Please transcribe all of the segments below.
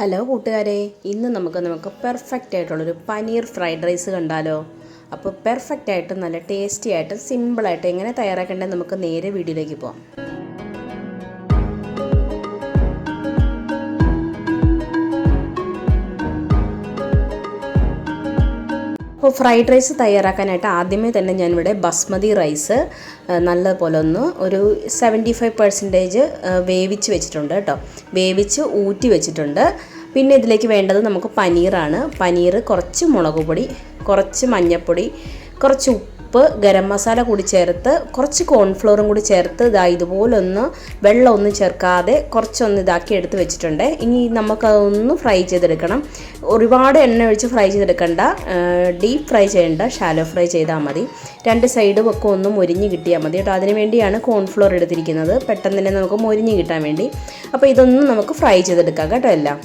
Hello കൂട്ടുകാരെ ഇന്ന് നമുക്ക് നമുക്ക് പെർഫെക്റ്റ് ആയിട്ടുള്ളൊരു പനീർ ഫ്രൈഡ് റൈസ് കണ്ടാലോ? അപ്പോൾ പെർഫെക്റ്റ് ആയിട്ട് നല്ല ടേസ്റ്റി ആയിട്ട് സിമ്പിളായിട്ട് എങ്ങനെ തയ്യാറാക്കേണ്ടത് നമുക്ക് നേരെ വീഡിയോയിലേക്ക് പോകാം അപ്പോൾ ഫ്രൈഡ് റൈസ് തയ്യാറാക്കാനായിട്ട് ആദ്യമേ തന്നെ ഞാനിവിടെ ബസ്മതി റൈസ് നല്ലപോലെ ഒന്ന് ഒരു സെവന്റി ഫൈവ് പെർസെന്റേജ് വേവിച്ച് വെച്ചിട്ടുണ്ട് കേട്ടോ. വേവിച്ച് ഊറ്റി വെച്ചിട്ടുണ്ട്. പിന്നെ ഇതിലേക്ക് വേണ്ടത് നമുക്ക് പനീറാണ്. പനീർ കുറച്ച് മുളക് പൊടി കുറച്ച് മഞ്ഞൾപ്പൊടി കുറച്ച് ഉപ്പ് ഗരം മസാല കൂടി ചേർത്ത് കുറച്ച് കോൺഫ്ലോറും കൂടി ചേർത്ത് ഇതാ ഇതുപോലൊന്ന് വെള്ളമൊന്നും ചേർക്കാതെ കുറച്ചൊന്ന് ഇതാക്കി എടുത്ത് വെച്ചിട്ടുണ്ട്. ഇനി നമുക്കതൊന്ന് ഫ്രൈ ചെയ്തെടുക്കണം. ഒരുപാട് എണ്ണ ഒഴിച്ച് ഫ്രൈ ചെയ്തെടുക്കണ്ട. ഡീപ്പ് ഫ്രൈ ചെയ്യേണ്ട ഷാലോ ഫ്രൈ ചെയ്താൽ മതി. രണ്ട് സൈഡും ഒക്കെ ഒന്ന് മൊരിഞ്ഞ് കിട്ടിയാൽ മതി കേട്ടോ. അതിന് വേണ്ടിയാണ് കോൺഫ്ലോർ എടുത്തിരിക്കുന്നത്. പെട്ടെന്ന് തന്നെ നമുക്ക് മൊരിഞ്ഞ് കിട്ടാൻ വേണ്ടി. അപ്പോൾ ഇതൊന്നും നമുക്ക് ഫ്രൈ ചെയ്തെടുക്കാം കേട്ടോ എല്ലാം.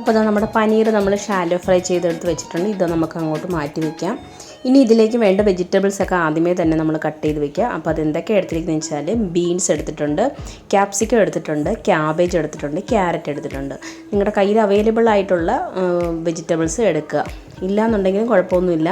അപ്പോൾ നമ്മുടെ പനീർ നമ്മൾ ഷാലോ ഫ്രൈ ചെയ്തെടുത്ത് വെച്ചിട്ടുണ്ട്. ഇത് നമുക്ക് അങ്ങോട്ട് മാറ്റി വയ്ക്കാം ഇനി ഇതിലേക്ക് വേണ്ട വെജിറ്റബിൾസ് ഒക്കെ ആദ്യമേ തന്നെ നമ്മൾ കട്ട് ചെയ്ത് വെക്കുക. അപ്പോൾ അതെന്തൊക്കെ എടുത്തിരിക്കുന്നത് വെച്ചാൽ ബീൻസ് എടുത്തിട്ടുണ്ട് ക്യാപ്സിക്കം എടുത്തിട്ടുണ്ട് ക്യാബേജ് എടുത്തിട്ടുണ്ട് ക്യാരറ്റ് എടുത്തിട്ടുണ്ട്. നിങ്ങളുടെ കയ്യിൽ അവൈലബിൾ ആയിട്ടുള്ള വെജിറ്റബിൾസ് എടുക്കുക. ഇല്ലയെന്നുണ്ടെങ്കിലും കുഴപ്പമൊന്നുമില്ല.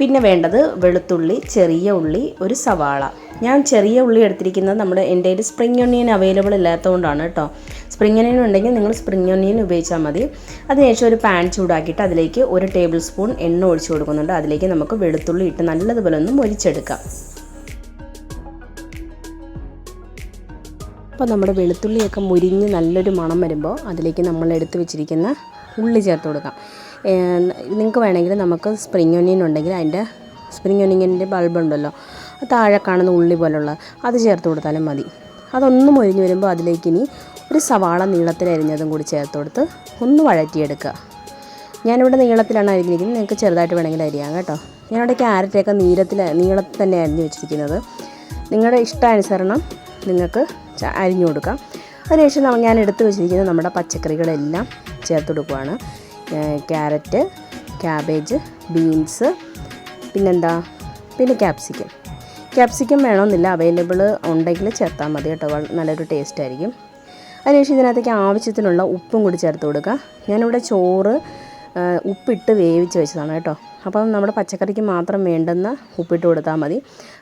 പിന്നെ വേണ്ടത് വെളുത്തുള്ളി ചെറിയ ഉള്ളി ഒരു സവാള. ഞാൻ ചെറിയ ഉള്ളി എടുത്തിരിക്കുന്നത് നമ്മുടെ എന്റെ കയ്യിൽ സ്പ്രിംഗ് ഒണിയൻ അവൈലബിൾ ഇല്ലാത്തതുകൊണ്ടാണ് കേട്ടോ. സ്പ്രിംഗ് ഒണിയൻ ഉണ്ടെങ്കിൽ നിങ്ങൾ സ്പ്രിംഗ് ഒണിയൻ ഉപയോഗിച്ചാൽ മതി. അതിനുശേഷം ഒരു പാൻ ചൂടാക്കിയിട്ട് അതിലേക്ക് ഒരു ടേബിൾ സ്പൂൺ എണ്ണ ഒഴിച്ചു കൊടുക്കുന്നുണ്ട്. അതിലേക്ക് നമുക്ക് വെളുത്തുള്ളി ഇട്ട് നല്ലതുപോലെ ഒന്ന് മൊരിച്ചെടുക്കാം. അപ്പോൾ നമ്മുടെ വെളുത്തുള്ളിയൊക്കെ മുരിഞ്ഞ് നല്ലൊരു മണം വരുമ്പോൾ അതിലേക്ക് നമ്മൾ എടുത്ത് വെച്ചിരിക്കുന്ന ഉള്ളി ചേർത്ത് കൊടുക്കാം. നിങ്ങൾക്ക് വേണമെങ്കിൽ നമുക്ക് സ്പ്രിംഗ് ഒനിയൻ ഉണ്ടെങ്കിൽ അതിന്റെ സ്പ്രിംഗ് ഒനിയന്റെ ബൾബ് ഉണ്ടല്ലോ. താഴെ കാണുന്ന ഉള്ളി പോലുള്ള അത് ചേർത്ത് കൊടുത്താലും മതി. അതൊന്നും ഒഴിഞ്ഞു വരുമ്പോൾ അതിലേക്ക് ഇനി ഒരു സവാള നീളത്തിൽ അരിഞ്ഞതും കൂടി ചേർത്ത് കൊടുത്ത് ഒന്ന് വഴറ്റിയെടുക്കുക. ഞാനിവിടെ നീളത്തിലാണ് അരിഞ്ഞിരിക്കുന്നത്. നിങ്ങൾക്ക് ചെറുതായിട്ട് വേണമെങ്കിൽ അരിയാം കേട്ടോ. ഞാനിവിടെ ക്യാരറ്റൊക്കെ നീളത്തിൽ നീളത്തിൽ തന്നെ അരിഞ്ഞു വെച്ചിരിക്കുന്നത്. നിങ്ങളുടെ ഇഷ്ടാനുസരണം നിങ്ങൾക്ക് അരിഞ്ഞു കൊടുക്കാം. അതിനുശേഷം ഞാൻ എടുത്തു വെച്ചിരിക്കുന്നത് നമ്മുടെ പച്ചക്കറികളെല്ലാം ചേർത്ത് കൊടുക്കുവാണ്. ക്യാരറ്റ് ക്യാബേജ് ബീൻസ് പിന്നെന്താ? പിന്നെ ക്യാപ്സിക്കം. ക്യാപ്സിക്കം വേണമെന്നില്ല. അവൈലബിൾ ഉണ്ടെങ്കിൽ ചേർത്താൽ മതി കേട്ടോ. നല്ലൊരു ടേസ്റ്റ് ആയിരിക്കും. അതിനുശേഷം ഇതിനകത്തേക്ക് ആവശ്യത്തിനുള്ള ഉപ്പും കൂടി ചേർത്ത് കൊടുക്കുക. ഞാനിവിടെ ചോറ് ഉപ്പിട്ട് വേവിച്ച് വെച്ചതാണ് കേട്ടോ. അപ്പം നമ്മുടെ പച്ചക്കറിക്ക് മാത്രം വേണ്ടുന്ന ഉപ്പിട്ട് കൊടുത്താൽ മതി.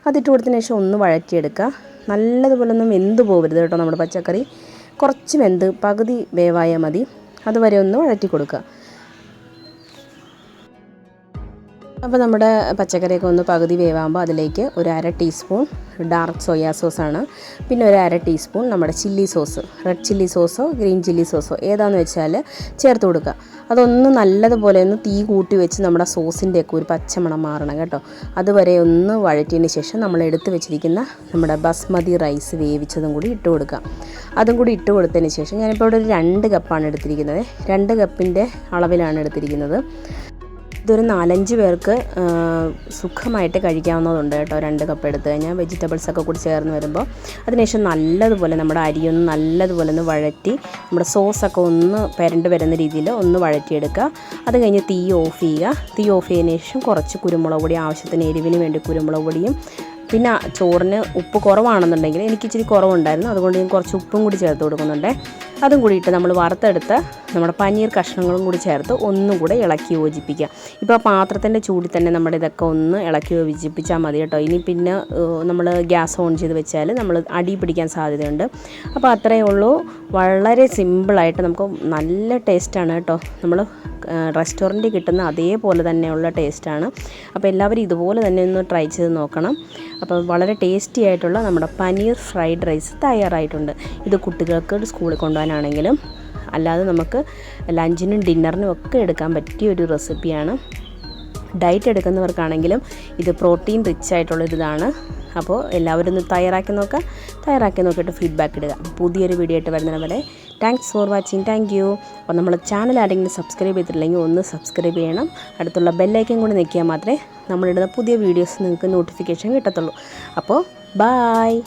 അതിട്ട് കൊടുത്തതിന് ശേഷം ഒന്ന് വഴറ്റിയെടുക്കുക. നല്ലതുപോലെ ഒന്നും വെന്ത് പോകരുത് കേട്ടോ നമ്മുടെ പച്ചക്കറി. കുറച്ച് വെന്ത് പകുതി വേവായാൽ മതി. അതുവരെ ഒന്ന് വഴറ്റി കൊടുക്കുക. അപ്പോൾ നമ്മുടെ പച്ചക്കറിയൊക്കെ ഒന്ന് പകുതി വേവാകുമ്പോൾ അതിലേക്ക് ഒരു അര ടീസ്പൂൺ ഡാർക്ക് സോയാ സോസാണ് പിന്നെ ഒരു അര ടീസ്പൂൺ നമ്മുടെ ചില്ലി സോസ് റെഡ് ചില്ലി സോസോ ഗ്രീൻ ചില്ലി സോസോ ഏതാണെന്ന് വെച്ചാൽ ചേർത്ത് കൊടുക്കുക. അതൊന്ന് നല്ലതുപോലെ ഒന്ന് തീ കൂട്ടി വെച്ച് നമ്മുടെ സോസിന്റെ സോസിന്റെയൊക്കെ ഒരു പച്ചമണം മാറണം കേട്ടോ. അതുവരെ ഒന്ന് വഴറ്റിയതിന് ശേഷം നമ്മൾ എടുത്തു വെച്ചിരിക്കുന്ന നമ്മുടെ ബസ്മതി റൈസ് വേവിച്ചതും കൂടി ഇട്ട് കൊടുക്കുക. അതും കൂടി ഇട്ട് കൊടുത്തതിന് ശേഷം ഞാനിപ്പോൾ ഇവിടെ ഒരു രണ്ട് കപ്പാണ് എടുത്തിരിക്കുന്നത്. രണ്ട് കപ്പിന്റെ അളവിലാണ് എടുത്തിരിക്കുന്നത്. ഇതൊരു നാലഞ്ച് പേർക്ക് സുഖമായിട്ട് കഴിക്കാവുന്നതുണ്ട് കേട്ടോ. രണ്ട് കപ്പ് എടുത്ത് കഴിഞ്ഞാൽ വെജിറ്റബിൾസൊക്കെ കൂടി ചേർന്ന് വരുമ്പോൾ അതിനുശേഷം നല്ലതുപോലെ നമ്മുടെ അരിയൊന്ന് നല്ലതുപോലെ ഒന്ന് വഴറ്റി നമ്മുടെ സോസൊക്കെ ഒന്ന് പെരണ്ട് വരുന്ന രീതിയിൽ ഒന്ന് വഴറ്റിയെടുക്കുക. അത് കഴിഞ്ഞ് തീ ഓഫ് ചെയ്യുക. തീ ഓഫ് ചെയ്തതിന് ശേഷം കുറച്ച് കുരുമുളക് പൊടി ആവശ്യത്തിന് എരിവിന് വേണ്ടി കുരുമുളക് പൊടിയും പിന്നെ ചോറിന് ഉപ്പ് കുറവാണെന്നുണ്ടെങ്കിൽ എനിക്ക് ഇച്ചിരി കുറവുണ്ടായിരുന്നു. അതുകൊണ്ട് ഞാൻ കുറച്ച് ഉപ്പും കൂടി ചേർത്ത് കൊടുക്കുന്നുണ്ട്. അതും കൂടി ഇട്ട് നമ്മൾ വറുത്തെടുത്ത് നമ്മുടെ പനീർ കഷ്ണങ്ങളും കൂടി ചേർത്ത് ഒന്നും കൂടെ ഇളക്കി യോജിപ്പിക്കുക. ഇപ്പോൾ പാത്രത്തിന്റെ ചൂടിൽ തന്നെ നമ്മുടെ ഇതൊക്കെ ഒന്ന് ഇളക്കി യോജിപ്പിച്ചാൽ മതി കേട്ടോ. ഇനി പിന്നെ നമ്മൾ ഗ്യാസ് ഓൺ ചെയ്ത് വെച്ചാൽ നമ്മൾ അടി പിടിക്കാൻ സാധ്യതയുണ്ട്. അപ്പോൾ അത്രയേ ഉള്ളൂ. വളരെ സിമ്പിളായിട്ട് നമുക്ക് നല്ല ടേസ്റ്റാണ് കേട്ടോ. നമ്മൾ റെസ്റ്റോറന്റിൽ കിട്ടുന്ന അതേപോലെ തന്നെയുള്ള ടേസ്റ്റാണ്. അപ്പോൾ എല്ലാവരും ഇതുപോലെ തന്നെ ഒന്ന് ട്രൈ ചെയ്ത് നോക്കണം. അപ്പോൾ വളരെ ടേസ്റ്റി ആയിട്ടുള്ള നമ്മുടെ പനീർ ഫ്രൈഡ് റൈസ് തയ്യാറായിട്ടുണ്ട്. ഇത് കുട്ടികൾക്ക് സ്കൂളിൽ കൊണ്ടുപോകാനാണെങ്കിലും അല്ലാതെ നമുക്ക് ലഞ്ചിനും ഡിന്നറിനും ഒക്കെ എടുക്കാൻ പറ്റിയ ഒരു റെസിപ്പിയാണ്. ഡയറ്റ് എടുക്കുന്നവർക്കാണെങ്കിലും ഇത് പ്രോട്ടീൻ റിച്ച് ആയിട്ടുള്ള ആയിട്ടുള്ളൊരിതാണ് അപ്പോൾ എല്ലാവരും ഒന്ന് തയ്യാറാക്കി നോക്കുക. തയ്യാറാക്കി നോക്കിയിട്ട് ഫീഡ്ബാക്ക് ഇടുക. പുതിയൊരു വീഡിയോ ആയിട്ട് വരുന്നത് വരെ thanks for watching thank you അപ്പോൾ നമ്മൾ ചാനൽ ആരെങ്കിലും സബ്സ്ക്രൈബ് ചെയ്തിട്ടില്ലെങ്കിൽ ഒന്ന് സബ്സ്ക്രൈബ് ചെയ്യണം. അടുത്തുള്ള ബെല്ലൈക്കൻ കൂടി നിൽക്കിയാൽ മാത്രമേ നമ്മളിടുന്ന പുതിയ വീഡിയോസ് നിങ്ങൾക്ക് നോട്ടിഫിക്കേഷൻ കിട്ടത്തുള്ളൂ. അപ്പോൾ ബായ്